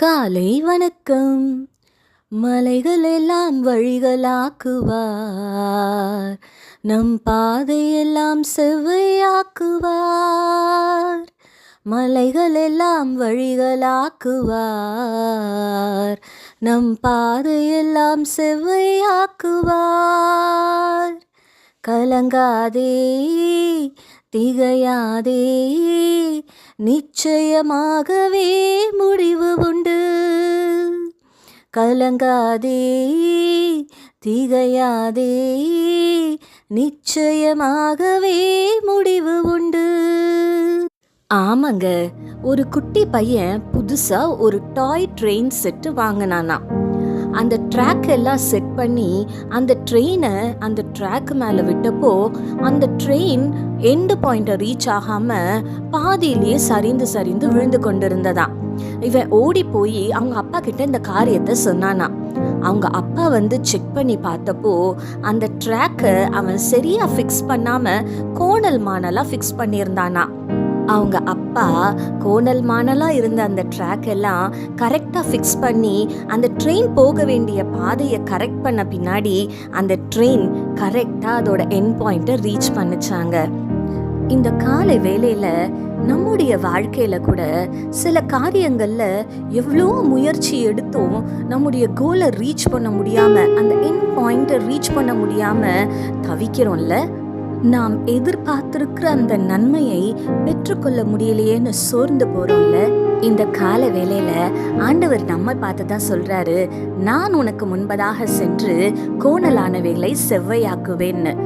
காலை வணக்கம். மலைகள் எல்லாம் வழிகளாக்குவார். நம் பாதையெல்லாம் செவ்வையாக்குவார். மலைகள் எல்லாம் வழிகளாக்குவார். நம் பாதையெல்லாம் செவ்வையாக்குவார். கலங்காதே திகையாதே. நிச்சயமாகவே முடிவு உண்டு. கலங்காதே திகையாதே. நிச்சயமாகவே முடிவு உண்டு. ஆமாங்க ஒரு குட்டி பையன் புதுசா ஒரு டாய் ட்ரெயின் செட்டு வாங்கினானா அந்த ட்ராக் எல்லாம் செட் பண்ணி அந்த ட்ரெயினை அந்த ட்ராக் மேலே விட்டப்போ அந்த ட்ரெயின் எண்டு பாயிண்ட்டை ரீச் ஆகாமல் பாதியிலேயே சரிந்து சரிந்து விழுந்து கொண்டிருந்ததா இவன் ஓடி போய் அவங்க அப்பா கிட்ட இந்த காரியத்தை சொன்னானா அவங்க அப்பா வந்து செக் பண்ணி பார்த்தப்போ அந்த ட்ராக்கை அவன் சரியாக ஃபிக்ஸ் பண்ணாமல் கோணல் மானலாக ஃபிக்ஸ் பண்ணியிருந்தானா அவங்க அப்பா கோணல் மானலாக இருந்த அந்த ட்ராக் எல்லாம் கரெக்டாக ஃபிக்ஸ் பண்ணி அந்த ட்ரெயின் போக வேண்டிய பாதையை கரெக்ட் பண்ண பின்னாடி அந்த ட்ரெயின் கரெக்டாக அதோட என் பாயிண்ட்டை ரீச் பண்ணிச்சாங்க. இந்த காலை வேலையில் நம்முடைய வாழ்க்கையில் கூட சில காரியங்களில் எவ்வளோ முயற்சி எடுத்தும் நம்முடைய கோலை ரீச் பண்ண முடியாம அந்த என் பாயிண்ட்டை ரீச் பண்ண முடியாம தவிக்கிறோம்ல? நாம் எதிர்பார்த்திருக்கிற அந்த நன்மையை பெற்றுக்கொள்ள முடியலையேன்னு சோர்ந்து போறோம்ல? இந்த கால வேலையில ஆண்டவர் நம்ம பார்த்து தான் சொல்றாரு நான் உனக்கு முன்பதாக சென்று கோணலானவைகளை செவ்வையாக்குவேன்னு.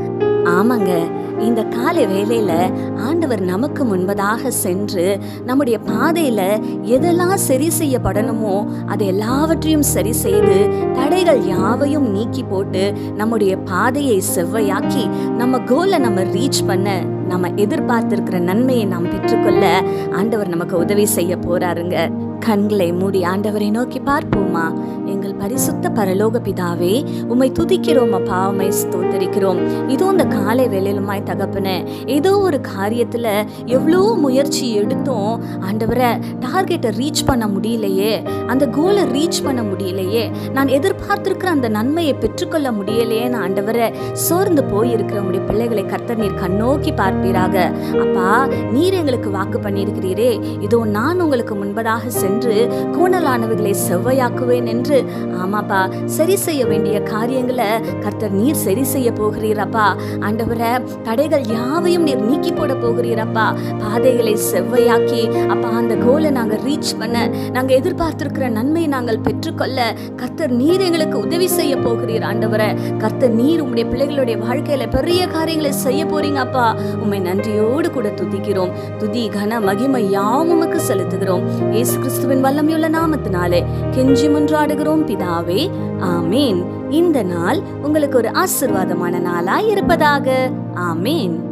ஆமாங்க இந்த காலை வேலையில ஆண்டவர் நமக்கு முன்பதாக சென்று நம்முடைய பாதையில எதெல்லாம் சரி செய்யப்படணுமோ அதை எல்லாவற்றையும் சரி செய்து தடைகள் யாவையும் நீக்கி போட்டு நம்முடைய பாதையை செவ்வையாக்கி நம்ம கோலை நம்ம ரீச் பண்ண நம்ம எதிர்பார்த்திருக்கிற நன்மையை நாம் பெற்றுக்கொள்ள ஆண்டவர் நமக்கு உதவி செய்ய போறாருங்க. கண்களை மூடி ஆண்டவரை நோக்கி பார்ப்போமா? எங்கள் பரிசுத்த பரலோக பிதாவே உம்மை துதிக்கிறோம் அப்பா உம்மை ஸ்தோத்தரிக்கிறோம். இதோ இந்த காலை வேலையிலுமாய் தகப்பன ஏதோ ஒரு காரியத்தில் எவ்வளோ முயற்சி எடுத்தோம் ஆண்டவரை டார்கெட்டை ரீச் பண்ண முடியலையே அந்த கோலை ரீச் பண்ண முடியலையே நான் எதிர்பார்த்திருக்கிற அந்த நன்மையை பெற்றுக்கொள்ள முடியலையே நான் ஆண்டவரை சோர்ந்து போயிருக்கிற உடைய பிள்ளைகளை கர்த்தர் நீர் கண்ணோக்கி பார்ப்பீராக. அப்பா நீர் எங்களுக்கு வாக்கு பண்ணியிருக்கிறீரே இதோ நான் உங்களுக்கு முன்பதாக சென்று கோணலானவைகளை செவ்வையாக்குவேன் என்று ஆமாப்பா சரி செய்ய வேண்டிய காரியங்களை கர்த்தர் நீர் சரி செய்ய போகிறீரப்பா. ஆண்டவரை தடைகள் யாவையும் நீர் நீக்கி போட போகிறீரப்பா. பாதைகளை செவ்வையாக்கி அப்பா அந்த கோலை நாங்கள் ரீச் பண்ண நாங்கள் எதிர்பார்த்திருக்கிற நன்மையை நாங்கள் பெற்றுக்கொள்ள கர்த்தர் நீர் எங்களுக்கு உதவி செய்ய போகிறீர் ஆண்டவரை. கர்த்தர் நீர் உம்முடைய பிள்ளைகளுடைய வாழ்க்கையில பெரிய காரியங்களை செய்ய போறீங்க அப்பா உம்மை நன்றியோடு கூட துதிக்கிறோம். துதி கன மகிமை யாவும் உமக்கு செலுத்துகிறோம். இயேசு கிறிஸ்துவின் வல்லமையுள்ள நாமத்தினாலே கெஞ்சி முன்றாடுகிறோம். பிதாவே. ஆமேன். இந்த நாள் உங்களுக்கு ஒரு ஆசிர்வாதமான நாளாய் இருப்பதாக. ஆமேன்.